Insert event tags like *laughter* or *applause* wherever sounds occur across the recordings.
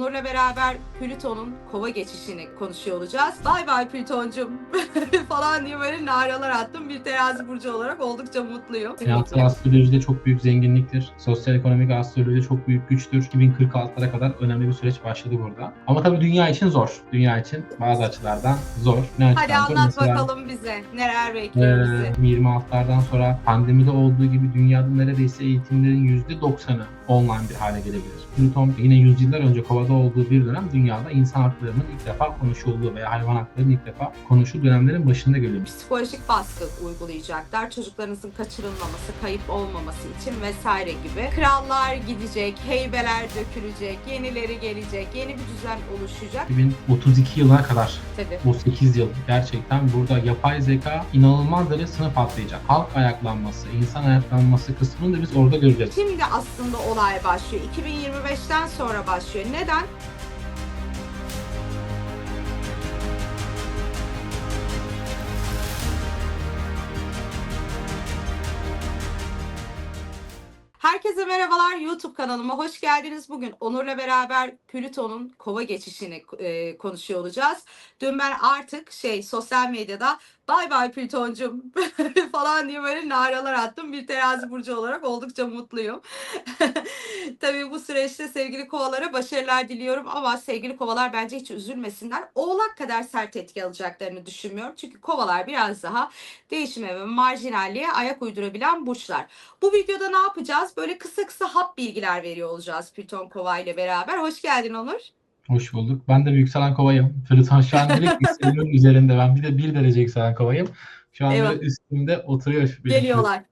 Onur'la beraber Plüton'un kova geçişini konuşuyor olacağız. Bay bay Plüton'cum *laughs* falan diye böyle naralar attım. Bir terazi burcu olarak oldukça mutluyum. Finansal astrolojide çok büyük zenginliktir. Sosyal ekonomik astrolojide çok büyük güçtür. 2046'lara kadar önemli bir süreç başladı burada. Ama tabii dünya için zor. Dünya için bazı açılardan zor. Ne Hadi açıdan zor? anlat Mesela, bakalım bize. Neler bekliyor bizi? Ee, 26'lardan sonra pandemide olduğu gibi dünyada neredeyse eğitimlerin %90'ı online bir hale gelebilir. Plüton yine yüzyıllar önce kovada olduğu bir dönem dünyada insan haklarının ilk defa konuşulduğu veya hayvan haklarının ilk defa konuşulduğu dönemlerin başında geliyor. Psikolojik baskı uygulayacaklar. Çocuklarınızın kaçırılmaması, kayıp olmaması için vesaire gibi. Krallar gidecek, heybeler dökülecek, yenileri gelecek, yeni bir düzen oluşacak. 2032 yılına kadar Tabii. bu 8 yıl gerçekten burada yapay zeka inanılmaz derece sınıf atlayacak. Halk ayaklanması, insan ayaklanması kısmını da biz orada göreceğiz. Şimdi aslında olay başlıyor. 2025'ten sonra başlıyor. Neden? Herkese merhabalar YouTube kanalıma hoş geldiniz. Bugün Onur'la beraber Plüton'un kova geçişini e, konuşuyor olacağız. Dün ben artık şey sosyal medyada bay bay Plüton'cum *laughs* falan diye böyle naralar attım. Bir terazi burcu olarak oldukça mutluyum. *laughs* Tabii bu süreçte sevgili kovalara başarılar diliyorum ama sevgili kovalar bence hiç üzülmesinler. Oğlak kadar sert etki alacaklarını düşünmüyorum. Çünkü kovalar biraz daha değişime ve marjinalliğe ayak uydurabilen burçlar. Bu videoda ne yapacağız? Böyle kısa kısa hap bilgiler veriyor olacağız Plüton Kova ile beraber. Hoş geldin Onur. Hoş bulduk. Ben de bir yükselen kovayım. Plüton şu an direkt *laughs* yükselenin üzerinde. Ben bir de 1 derece yükselen kovayım. Şu an üstümde oturuyor. Geliyorlar.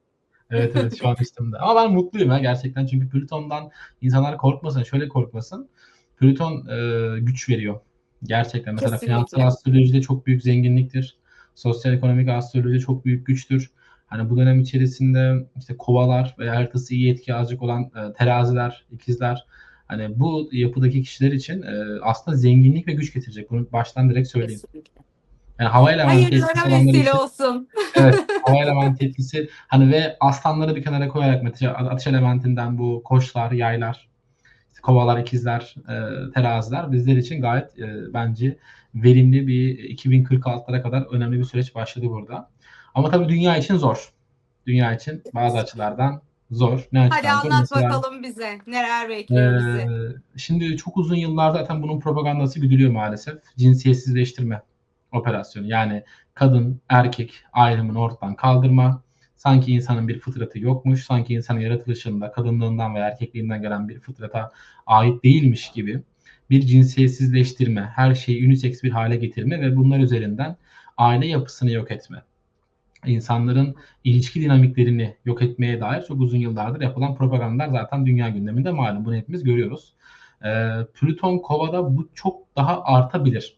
Evet evet şu an *laughs* üstümde. Ama ben mutluyum ya gerçekten. Çünkü Plüton'dan insanlar korkmasın. Şöyle korkmasın. Plüton e, güç veriyor. Gerçekten. Mesela Kesinlikle. finansal astrolojide çok büyük zenginliktir. Sosyal ekonomik astrolojide çok büyük güçtür. Hani bu dönem içerisinde işte kovalar veya haritası iyi etki alacak olan e, teraziler, ikizler hani bu yapıdaki kişiler için e, aslında zenginlik ve güç getirecek. Bunu baştan direkt söyleyeyim. Kesinlikle. Yani hava etkisi Hayırlara olanlar vesile için olsun. *laughs* evet, hava elementi etkisi hani ve aslanları bir kenara koyarak mesela atış elementinden bu koçlar, yaylar, kovalar, ikizler, e, teraziler bizler için gayet e, bence verimli bir 2046'lara kadar önemli bir süreç başladı burada. Ama tabii dünya için zor. Dünya için bazı açılardan zor. Ne Hadi açıdan zor? anlat Mesela, bakalım bize. Neler bekliyor bizi? ee, şimdi çok uzun yıllar zaten bunun propagandası güdülüyor maalesef. Cinsiyetsizleştirme operasyonu. Yani kadın erkek ayrımını ortadan kaldırma. Sanki insanın bir fıtratı yokmuş. Sanki insanın yaratılışında kadınlığından veya erkekliğinden gelen bir fıtrata ait değilmiş gibi bir cinsiyetsizleştirme, her şeyi unisex bir hale getirme ve bunlar üzerinden aile yapısını yok etme. İnsanların ilişki dinamiklerini yok etmeye dair çok uzun yıllardır yapılan propagandalar zaten dünya gündeminde malum. Bunu hepimiz görüyoruz. Ee, Plüton Kova'da bu çok daha artabilir.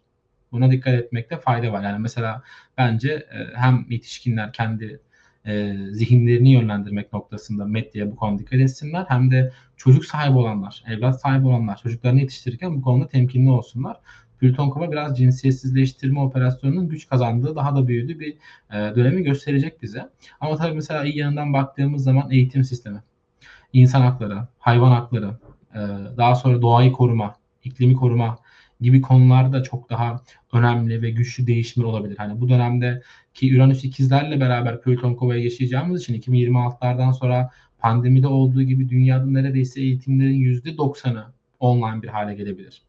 Buna dikkat etmekte fayda var. Yani mesela bence e, hem yetişkinler kendi e, zihinlerini yönlendirmek noktasında medyaya bu konuda dikkat etsinler. Hem de çocuk sahibi olanlar, evlat sahibi olanlar çocuklarını yetiştirirken bu konuda temkinli olsunlar. Plüton Kova biraz cinsiyetsizleştirme operasyonunun güç kazandığı, daha da büyüdüğü bir e, dönemi gösterecek bize. Ama tabii mesela iyi yanından baktığımız zaman eğitim sistemi, insan hakları, hayvan hakları, e, daha sonra doğayı koruma, iklimi koruma gibi konularda çok daha önemli ve güçlü değişimler olabilir. Hani bu dönemde ki Uranüs ikizlerle beraber Plüton Kova'ya yaşayacağımız için 2026'lardan sonra pandemide olduğu gibi dünyada neredeyse eğitimlerin %90'ı online bir hale gelebilir.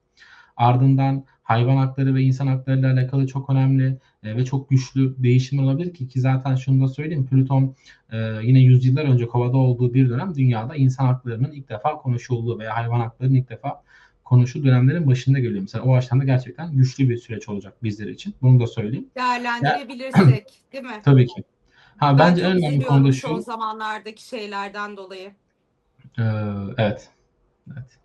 Ardından hayvan hakları ve insan hakları ile alakalı çok önemli e, ve çok güçlü değişimler olabilir ki ki zaten şunu da söyleyeyim Plüton e, yine yüzyıllar önce kovada olduğu bir dönem dünyada insan haklarının ilk defa konuşulduğu veya hayvan haklarının ilk defa konuşulduğu dönemlerin başında geliyor. Mesela o açıdan da gerçekten güçlü bir süreç olacak bizler için. Bunu da söyleyeyim. Değerlendirebilirsek, değil mi? Tabii ki. Ha, Ben bence en önemli konu da son şu. zamanlardaki şeylerden dolayı. Ee, evet. Evet.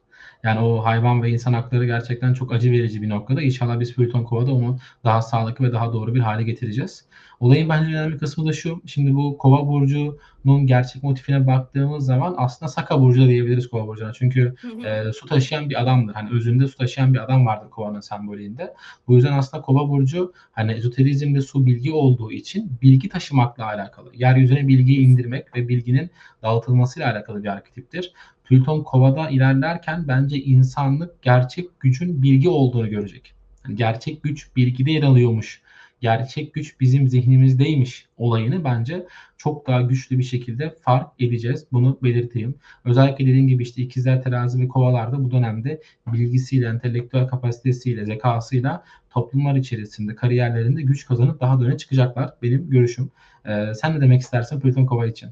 Yani o hayvan ve insan hakları gerçekten çok acı verici bir noktada. İnşallah biz Plüton Kova'da onu daha sağlıklı ve daha doğru bir hale getireceğiz. Olayın bence önemli kısmı da şu. Şimdi bu Kova burcunun gerçek motifine baktığımız zaman aslında Saka burcu da diyebiliriz Kova burcuna. Çünkü e, su taşıyan bir adamdır. Hani özünde su taşıyan bir adam vardır kovanın sembolünde. Bu yüzden aslında kova burcu hani ezoterizmde su bilgi olduğu için bilgi taşımakla alakalı. Yeryüzüne bilgiyi indirmek ve bilginin dağıtılmasıyla alakalı bir arketiptir. Plüton Kova'da ilerlerken bence insanlık gerçek gücün bilgi olduğunu görecek. Yani gerçek güç bilgide yer alıyormuş. Gerçek güç bizim zihnimizdeymiş olayını bence çok daha güçlü bir şekilde fark edeceğiz. Bunu belirteyim. Özellikle dediğim gibi işte ikizler terazi ve kovalarda bu dönemde bilgisiyle, entelektüel kapasitesiyle, zekasıyla toplumlar içerisinde, kariyerlerinde güç kazanıp daha da öne çıkacaklar. Benim görüşüm. Ee, sen ne demek istersin Plüton Kova için?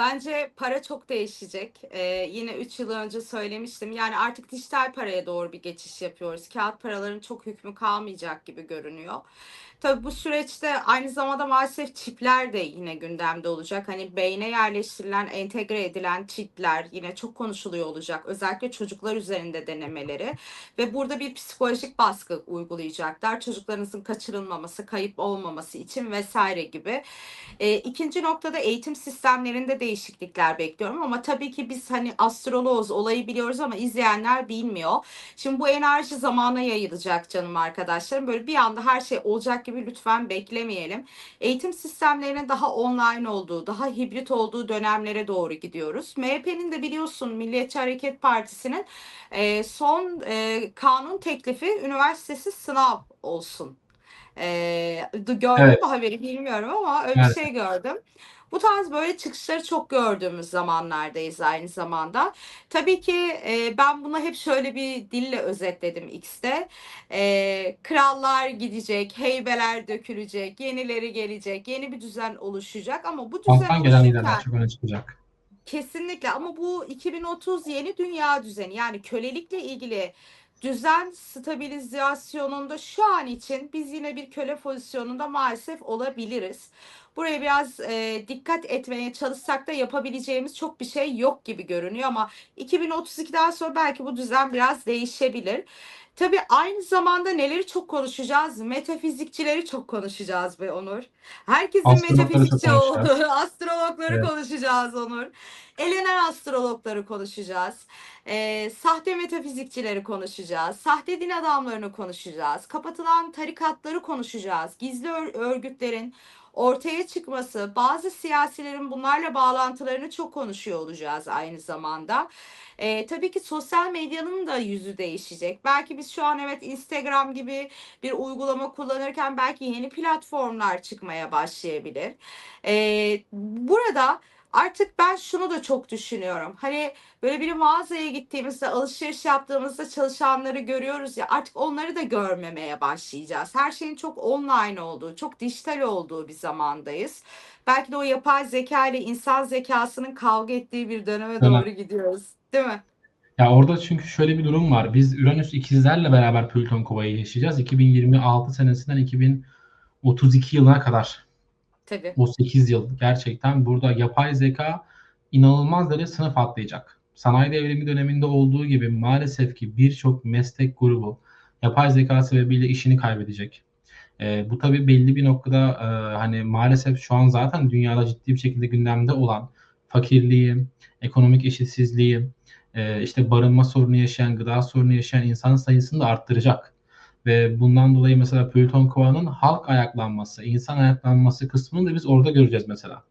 Bence para çok değişecek. Ee, yine 3 yıl önce söylemiştim. Yani artık dijital paraya doğru bir geçiş yapıyoruz. Kağıt paraların çok hükmü kalmayacak gibi görünüyor. Tabii bu süreçte aynı zamanda maalesef çipler de yine gündemde olacak. Hani beyne yerleştirilen, entegre edilen çipler yine çok konuşuluyor olacak. Özellikle çocuklar üzerinde denemeleri ve burada bir psikolojik baskı uygulayacaklar. Çocuklarınızın kaçırılmaması, kayıp olmaması için vesaire gibi. E, ikinci noktada eğitim sistemlerinde değişiklikler bekliyorum ama tabii ki biz hani astroloğuz olayı biliyoruz ama izleyenler bilmiyor. Şimdi bu enerji zamana yayılacak canım arkadaşlarım. Böyle bir anda her şey olacak gibi lütfen beklemeyelim. Eğitim sistemlerinin daha online olduğu, daha hibrit olduğu dönemlere doğru gidiyoruz. MHP'nin de biliyorsun Milliyetçi Hareket Partisi'nin e, son e, kanun teklifi üniversitesiz sınav olsun. Ee, gördüm Evet. mü haberi bilmiyorum ama öyle Evet. bir şey gördüm. Bu tarz böyle çıkışları çok gördüğümüz zamanlardayız aynı zamanda. Tabii ki e, ben bunu hep şöyle bir dille özetledim X'te. E, krallar gidecek, heybeler dökülecek, yenileri gelecek, yeni bir düzen oluşacak ama bu düzen Alttan gelen liderler çok öne çıkacak. Kesinlikle ama bu 2030 yeni dünya düzeni yani kölelikle ilgili düzen stabilizasyonunda şu an için biz yine bir köle pozisyonunda maalesef olabiliriz. Buraya biraz e, dikkat etmeye çalışsak da yapabileceğimiz çok bir şey yok gibi görünüyor ama 2032'den sonra belki bu düzen biraz değişebilir. Tabii aynı zamanda neleri çok konuşacağız? Metafizikçileri çok konuşacağız be Onur. Herkesin Astrologları çok metafizikçi konuşacağız. olduğu, *laughs* astrologları Evet. konuşacağız Onur. Elenen astrologları konuşacağız. Ee, sahte metafizikçileri konuşacağız. Sahte din adamlarını konuşacağız. Kapatılan tarikatları konuşacağız. Gizli ör- örgütlerin ortaya çıkması, bazı siyasilerin bunlarla bağlantılarını çok konuşuyor olacağız aynı zamanda. Ee, tabii ki sosyal medyanın da yüzü değişecek. Belki biz şu an evet Instagram gibi bir uygulama kullanırken belki yeni platformlar çıkmaya başlayabilir. Ee, burada artık ben şunu da çok düşünüyorum. Hani böyle bir mağazaya gittiğimizde, alışveriş yaptığımızda çalışanları görüyoruz ya artık onları da görmemeye başlayacağız. Her şeyin çok online olduğu, çok dijital olduğu bir zamandayız. Belki de o yapay zeka ile insan zekasının kavga ettiği bir döneme Dönem. doğru gidiyoruz. Değil mi? Ya orada çünkü şöyle bir durum var. Biz Uranüs ikizlerle beraber Plüton Kova'yı yaşayacağız. 2026 senesinden 2032 yılına kadar. Tabii. O 8 yıl gerçekten burada yapay zeka inanılmaz derece sınıf atlayacak. Sanayi devrimi döneminde olduğu gibi maalesef ki birçok meslek grubu yapay zeka sebebiyle işini kaybedecek. Ee, bu tabii belli bir noktada e, hani maalesef şu an zaten dünyada ciddi bir şekilde gündemde olan fakirliği, ekonomik eşitsizliği, e, işte barınma sorunu yaşayan, gıda sorunu yaşayan insan sayısını da arttıracak. Ve bundan dolayı mesela Plüton Kova'nın halk ayaklanması, insan ayaklanması kısmını da biz orada göreceğiz mesela.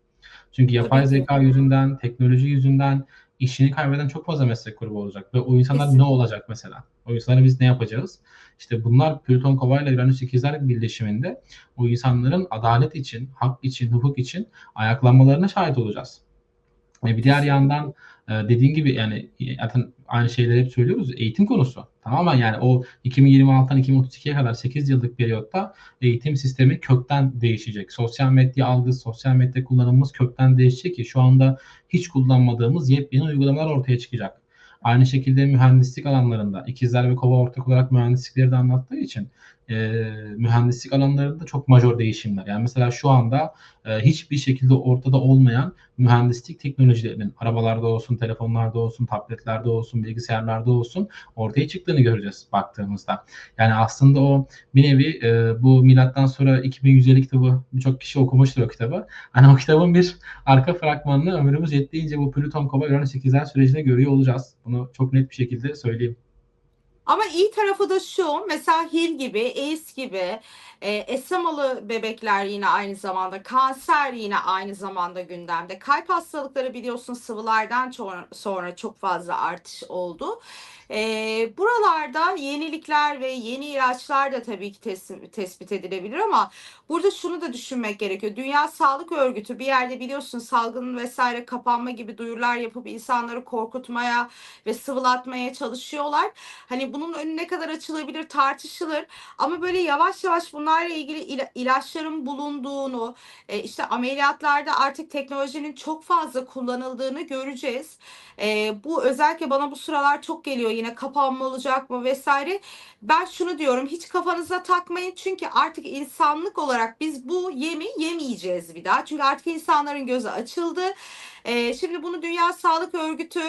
Çünkü yapay zeka yüzünden, teknoloji yüzünden işini kaybeden çok fazla meslek grubu olacak. Ve o insanlar Kesin. ne olacak mesela? O insanlara biz ne yapacağız? İşte bunlar Plüton Kova ile Uranüs ikizler birleşiminde o insanların adalet için, hak için, hukuk için ayaklanmalarına şahit olacağız. Ve bir diğer yandan dediğin gibi yani zaten aynı şeyleri hep söylüyoruz. Eğitim konusu. Tamamen yani o 2026'dan 2032'ye kadar 8 yıllık periyotta eğitim sistemi kökten değişecek. Sosyal medya algısı, sosyal medya kullanımımız kökten değişecek ki şu anda hiç kullanmadığımız yepyeni uygulamalar ortaya çıkacak. Aynı şekilde mühendislik alanlarında ikizler ve kova ortak olarak mühendislikleri de anlattığı için e, mühendislik alanlarında çok majör değişimler. Yani mesela şu anda e, hiçbir şekilde ortada olmayan mühendislik teknolojilerinin arabalarda olsun, telefonlarda olsun, tabletlerde olsun, bilgisayarlarda olsun ortaya çıktığını göreceğiz baktığımızda. Yani aslında o bir nevi e, bu milattan sonra 2150 kitabı birçok kişi okumuştur o kitabı. Hani o kitabın bir arka fragmanını ömrümüz yettiğince bu Plüton Kova Uranüs ikizler sürecinde görüyor olacağız. Bunu çok net bir şekilde söyleyeyim. Ama iyi tarafı da şu, mesela Hill gibi, Ace gibi, E, esemalı bebekler yine aynı zamanda, kanser yine aynı zamanda gündemde. Kalp hastalıkları biliyorsun sıvılardan sonra çok fazla artış oldu. E, buralarda yenilikler ve yeni ilaçlar da tabii ki tes- tespit edilebilir ama burada şunu da düşünmek gerekiyor. Dünya Sağlık Örgütü bir yerde biliyorsun salgın vesaire kapanma gibi duyurular yapıp insanları korkutmaya ve sıvılatmaya çalışıyorlar. Hani bunun önü ne kadar açılabilir tartışılır ama böyle yavaş yavaş bunlarla ilgili ila- ilaçların bulunduğunu, e, işte ameliyatlarda artık teknolojinin çok fazla kullanıldığını göreceğiz. E, bu özellikle bana bu sıralar çok geliyor yine kapanma olacak mı vesaire. Ben şunu diyorum hiç kafanıza takmayın çünkü artık insanlık olarak biz bu yemi yemeyeceğiz bir daha. Çünkü artık insanların gözü açıldı. E, şimdi bunu Dünya Sağlık Örgütü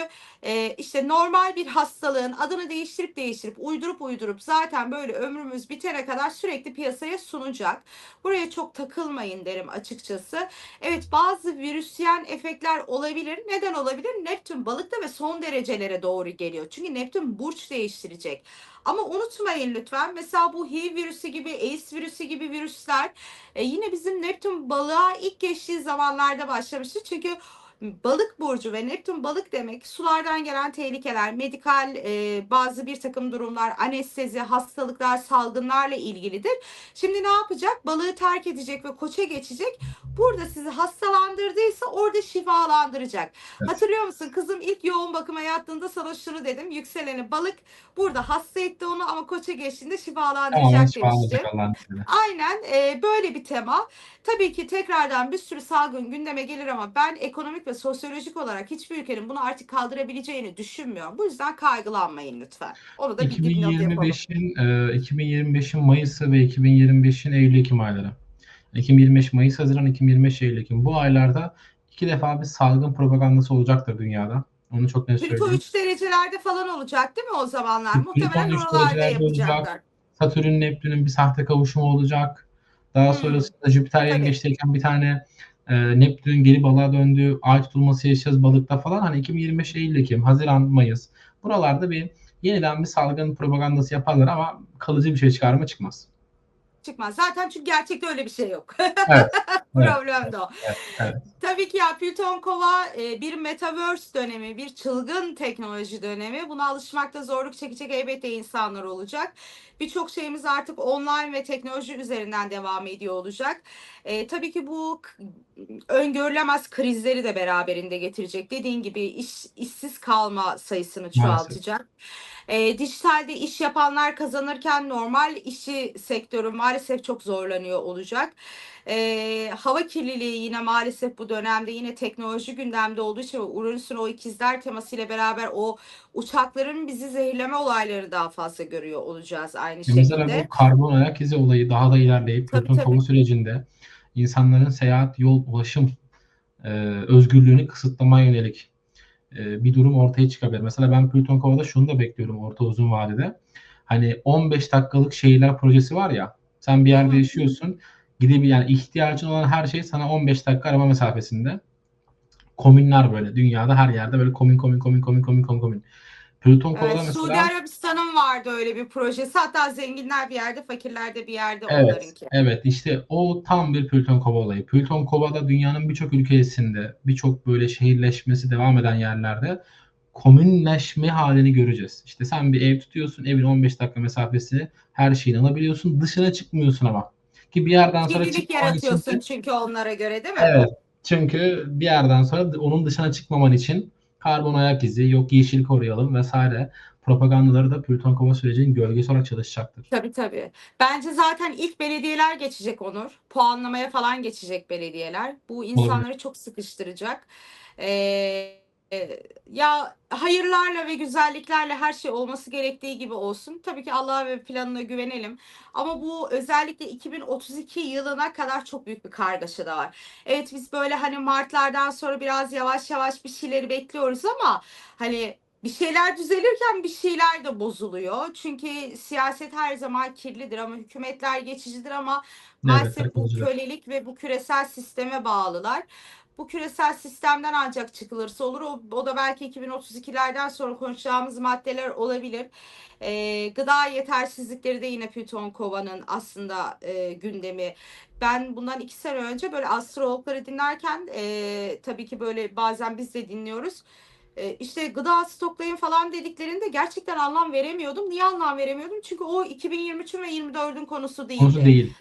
e, işte normal bir hastalığın adını değiştirip değiştirip uydurup uydurup zaten böyle ömrümüz bitene kadar sürekli piyasaya sunacak. Buraya çok takılmayın derim açıkçası. Evet bazı virüsyen efektler olabilir. Neden olabilir? Neptün balıkta ve son derecelere doğru geliyor. Çünkü Neptün burç değiştirecek. Ama unutmayın lütfen mesela bu HIV virüsü gibi, AIDS virüsü gibi virüsler e, yine bizim Neptün balığa ilk geçtiği zamanlarda başlamıştı. Çünkü balık burcu ve Neptün balık demek sulardan gelen tehlikeler, medikal e, bazı bir takım durumlar, anestezi, hastalıklar, salgınlarla ilgilidir. Şimdi ne yapacak? Balığı terk edecek ve koça geçecek. Burada sizi hastalandırdıysa orada şifalandıracak. Evet. Hatırlıyor musun? Kızım ilk yoğun bakıma yattığında sana şunu dedim. Yükseleni balık burada hasta etti onu ama koça geçtiğinde şifalandıracak Tamamen demiştim. Aynen e, böyle bir tema. Tabii ki tekrardan bir sürü salgın gündeme gelir ama ben ekonomik ve sosyolojik olarak hiçbir ülkenin bunu artık kaldırabileceğini düşünmüyorum. Bu yüzden kaygılanmayın lütfen. Onu da bir dipnot yapalım. 2025'in e, 2025'in Mayıs'ı ve 2025'in Eylül-Ekim ayları. 2025 Mayıs, Haziran, 2025 Eylül, Ekim. Bu aylarda iki defa bir salgın propagandası olacaktır dünyada. Onu çok net Plüto söyleyeyim. 3 derecelerde falan olacak değil mi o zamanlar? Muhtemelen oralarda olacak. yapacaklar. Satürn Neptün'ün bir sahte kavuşumu olacak. Daha Hmm. sonrasında Jüpiter yengeçteyken bir tane e, Neptün geri balığa döndü. Ay tutulması yaşayacağız balıkta falan. Hani 2025 Eylül, Ekim, Haziran, Mayıs. Buralarda bir yeniden bir salgın propagandası yaparlar ama kalıcı bir şey çıkar mı çıkmaz. Çıkmaz. Zaten çünkü gerçekte öyle bir şey yok. Evet. *laughs* Problem de o. Evet, evet. Tabii ki ya Plüton Kova e, bir metaverse dönemi, bir çılgın teknoloji dönemi. Buna alışmakta zorluk çekecek elbette insanlar olacak. Birçok şeyimiz artık online ve teknoloji üzerinden devam ediyor olacak. E, tabii ki bu öngörülemez krizleri de beraberinde getirecek. Dediğin gibi iş, işsiz kalma sayısını çoğaltacak. E, dijitalde iş yapanlar kazanırken normal işçi sektörü maalesef çok zorlanıyor olacak. E, hava kirliliği yine maalesef bu dönemde yine teknoloji gündemde olduğu için Uranüs'ün o ikizler temasıyla beraber o uçakların bizi zehirleme olayları daha fazla görüyor olacağız aynı Mesela şekilde. bu karbon ayak izi olayı daha da ilerleyip Tabii, Plüton tabii. sürecinde insanların seyahat, yol, ulaşım e, özgürlüğünü kısıtlamaya yönelik e, bir durum ortaya çıkabilir. Mesela ben Plüton kovada şunu da bekliyorum orta uzun vadede. Hani 15 dakikalık şehirler projesi var ya. Sen bir yerde hı. Gidebil yani ihtiyacın olan her şey sana 15 dakika araba mesafesinde. Komünler böyle dünyada her yerde böyle komün komün komün komün komün komün komün. Plüton Evet, Suudi mesela Arabistan'ın vardı öyle bir projesi. Hatta zenginler bir yerde, fakirler de bir yerde Evet, onlarınki. evet işte o tam bir Plüton Kova olayı. Plüton Kova'da dünyanın birçok ülkesinde, birçok böyle şehirleşmesi devam eden yerlerde komünleşme halini göreceğiz. İşte sen bir ev tutuyorsun, evin 15 dakika mesafesi, her şeyini alabiliyorsun, dışına çıkmıyorsun ama. Ki bir yerden sonra için yaratıyorsun de, çünkü onlara göre değil mi? evet, çünkü bir yerden sonra onun dışına çıkmaman için karbon ayak izi, yok yeşil koruyalım vesaire propagandaları da Plüton Kova sürecinin gölgesi olarak çalışacaktır. Tabii tabii. Bence zaten ilk belediyeler geçecek Onur. Puanlamaya falan geçecek belediyeler. Bu insanları çok sıkıştıracak. Ee, ya hayırlarla ve güzelliklerle her şey olması gerektiği gibi olsun. Tabii ki Allah'a ve planına güvenelim. Ama bu özellikle 2032 yılına kadar çok büyük bir kargaşa da var. Evet biz böyle hani Martlardan sonra biraz yavaş yavaş bir şeyleri bekliyoruz ama hani bir şeyler düzelirken bir şeyler de bozuluyor. Çünkü siyaset her zaman kirlidir ama hükümetler geçicidir ama Evet, maalesef bu herkes öyle. kölelik ve bu küresel sisteme bağlılar. Bu küresel sistemden ancak çıkılırsa olur. O, o da belki 2032'lerden sonra konuşacağımız maddeler olabilir. E, gıda yetersizlikleri de yine Plüton Kova'nın aslında e, gündemi. Ben bundan iki sene önce böyle astrologları dinlerken e, tabii ki böyle bazen biz de dinliyoruz. E, işte gıda stoklayın falan dediklerinde gerçekten anlam veremiyordum. Niye anlam veremiyordum? Çünkü o 2023'ün ve 24'ün konusu değildi. Konusu değil.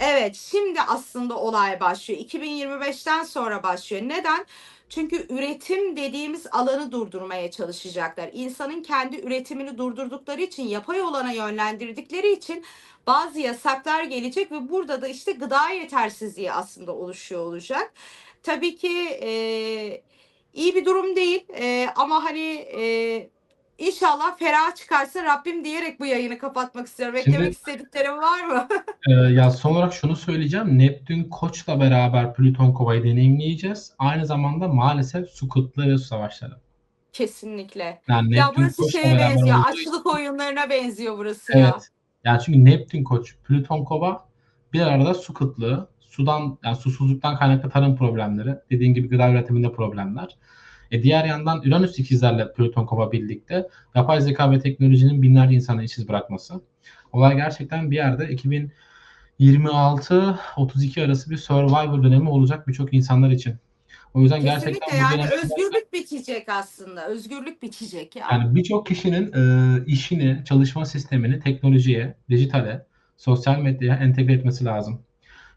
Evet, şimdi aslında olay başlıyor. 2025'ten sonra başlıyor. Neden? Çünkü üretim dediğimiz alanı durdurmaya çalışacaklar. İnsanın kendi üretimini durdurdukları için, yapay olana yönlendirdikleri için bazı yasaklar gelecek ve burada da işte gıda yetersizliği aslında oluşuyor olacak. Tabii ki e, iyi bir durum değil E, ama hani e, inşallah ferah çıkarsa Rabbim diyerek bu yayını kapatmak istiyorum. Şimdi- Eklemek istediklerim var mı? *laughs* Ee, ya son olarak şunu söyleyeceğim. Neptün Koç'la beraber Plüton Kova'yı deneyimleyeceğiz. Aynı zamanda maalesef su kıtlığı ve su savaşları. Kesinlikle. Yani Ya Neptün burası Koç'la şeye beraber benziyor. olduğu için- Açlık oyunlarına benziyor burası ya. Evet. Yani çünkü Neptün Koç, Plüton Kova bir arada su kıtlığı, sudan yani susuzluktan kaynaklı tarım problemleri, dediğin gibi gıda üretiminde problemler. E diğer yandan Uranüs ikizlerle Plüton Kova birlikte yapay zeka ve teknolojinin binlerce insanı işsiz bırakması. Olay gerçekten bir yerde 2026-32 arası bir survivor dönemi olacak birçok insanlar için. O yüzden gerçekten Kesinlikle bu yani dönemde- özgürlük bitecek aslında. Özgürlük bitecek ya. Yani birçok kişinin e, işini, çalışma sistemini teknolojiye, dijitale, sosyal medyaya entegre etmesi lazım.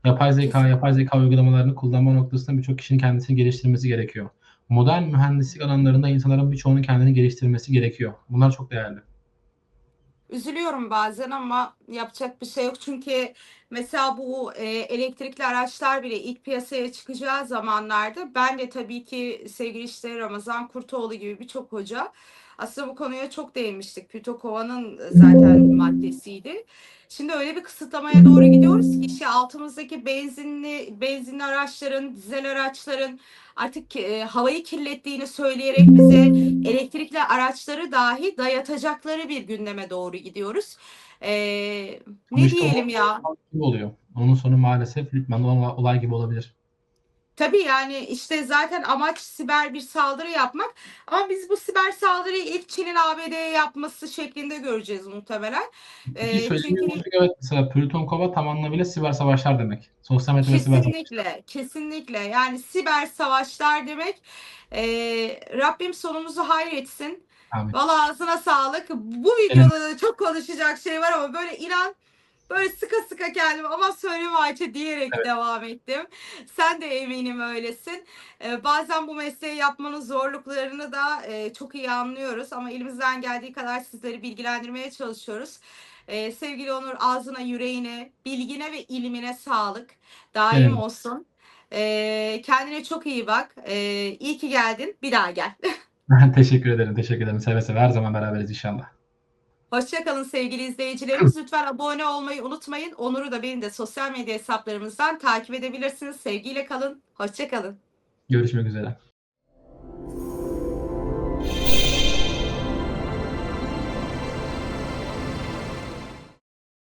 Yapay zeka, Kesinlikle. yapay zeka uygulamalarını kullanma noktasında birçok kişinin kendisini geliştirmesi gerekiyor. Modern mühendislik alanlarında insanların birçoğunun kendini geliştirmesi gerekiyor. Bunlar çok değerli. Üzülüyorum bazen ama yapacak bir şey yok. Çünkü mesela bu e, elektrikli araçlar bile ilk piyasaya çıkacağı zamanlarda ben de tabii ki sevgili işte Ramazan Kurtoğlu gibi birçok hoca aslında bu konuya çok değinmiştik. Plütokova'nın zaten maddesiydi. Şimdi öyle bir kısıtlamaya doğru gidiyoruz ki işte altımızdaki benzinli benzinli araçların, dizel araçların artık e, havayı kirlettiğini söyleyerek bize elektrikli araçları dahi dayatacakları bir gündeme doğru gidiyoruz. Ama ne işte diyelim ya? Oluyor. Onun sonu maalesef olan olay gibi olabilir. Tabii yani işte zaten amaç siber bir saldırı yapmak. Ama biz bu siber saldırıyı ilk Çin'in ABD'ye yapması şeklinde göreceğiz muhtemelen. Ee, söylediğim çünkü- evet mesela Plüton Kova tam anlamıyla siber savaşlar demek. Sosyal medya ve siber. Kesinlikle, kesinlikle. Yani siber savaşlar demek. Ee, Rabbim sonumuzu hayretsin. Amin. Valla ağzına sağlık. Bu videoda da çok konuşacak şey var ama böyle inan böyle sıka sıka kendimi ama söyleme Ayça diyerek Evet. devam ettim. Sen de eminim öylesin. Ee, bazen bu mesleği yapmanın zorluklarını da e, çok iyi anlıyoruz ama elimizden geldiği kadar sizleri bilgilendirmeye çalışıyoruz. Ee, sevgili Onur ağzına, yüreğine, bilgine ve ilmine sağlık. Daim Evet. olsun. Ee, kendine çok iyi bak. Ee, iyi ki geldin. Bir daha gel. *laughs* *laughs* teşekkür ederim, teşekkür ederim. Seve seve her zaman beraberiz inşallah. Hoşçakalın sevgili izleyicilerimiz. Lütfen abone olmayı unutmayın. Onur'u da benim de sosyal medya hesaplarımızdan takip edebilirsiniz. Sevgiyle kalın. Hoşçakalın. Görüşmek üzere.